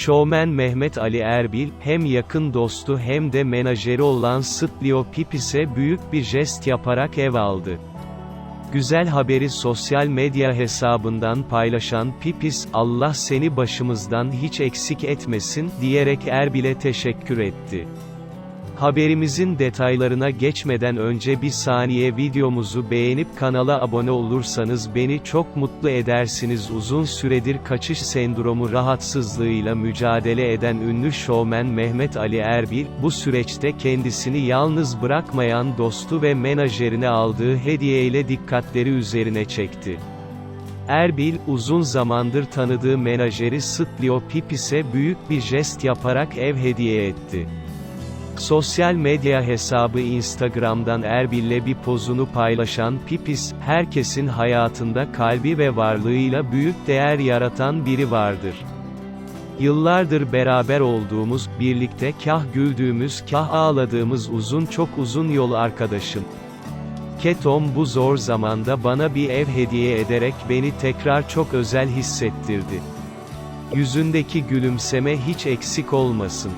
Şovmen Mehmet Ali Erbil, hem yakın dostu hem de menajeri olan Stlio Pipis'e büyük bir jest yaparak ev aldı. Güzel haberi sosyal medya hesabından paylaşan Pipis, Allah seni başımızdan hiç eksik etmesin, diyerek Erbil'e teşekkür etti. Haberimizin detaylarına geçmeden önce bir saniye videomuzu beğenip kanala abone olursanız beni çok mutlu edersiniz. Uzun süredir kaçış sendromu rahatsızlığıyla mücadele eden ünlü şovmen Mehmet Ali Erbil, bu süreçte kendisini yalnız bırakmayan dostu ve menajerine aldığı hediyeyle dikkatleri üzerine çekti. Erbil, uzun zamandır tanıdığı menajeri Stlio Pipis'e büyük bir jest yaparak ev hediye etti. Sosyal medya hesabı Instagram'dan Erbil'le bir pozunu paylaşan Pipis, herkesin hayatında kalbi ve varlığıyla büyük değer yaratan biri vardır. Yıllardır beraber olduğumuz, birlikte kah güldüğümüz kah ağladığımız uzun çok uzun yol arkadaşım. Ketom bu zor zamanda bana bir ev hediye ederek beni tekrar çok özel hissettirdi. Yüzündeki gülümseme hiç eksik olmasın.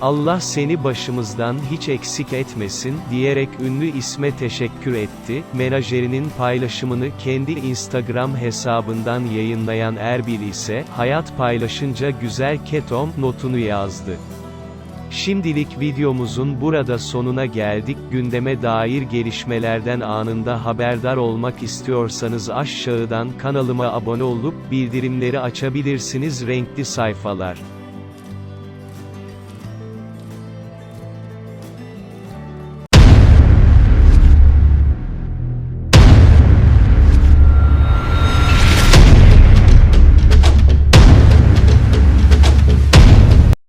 Allah seni başımızdan hiç eksik etmesin, diyerek ünlü isme teşekkür etti. Menajerinin paylaşımını kendi Instagram hesabından yayınlayan Erbil ise, hayat paylaşınca güzel ketom, notunu yazdı. Şimdilik videomuzun burada sonuna geldik. Gündeme dair gelişmelerden anında haberdar olmak istiyorsanız aşağıdan kanalıma abone olup bildirimleri açabilirsiniz renkli sayfalar.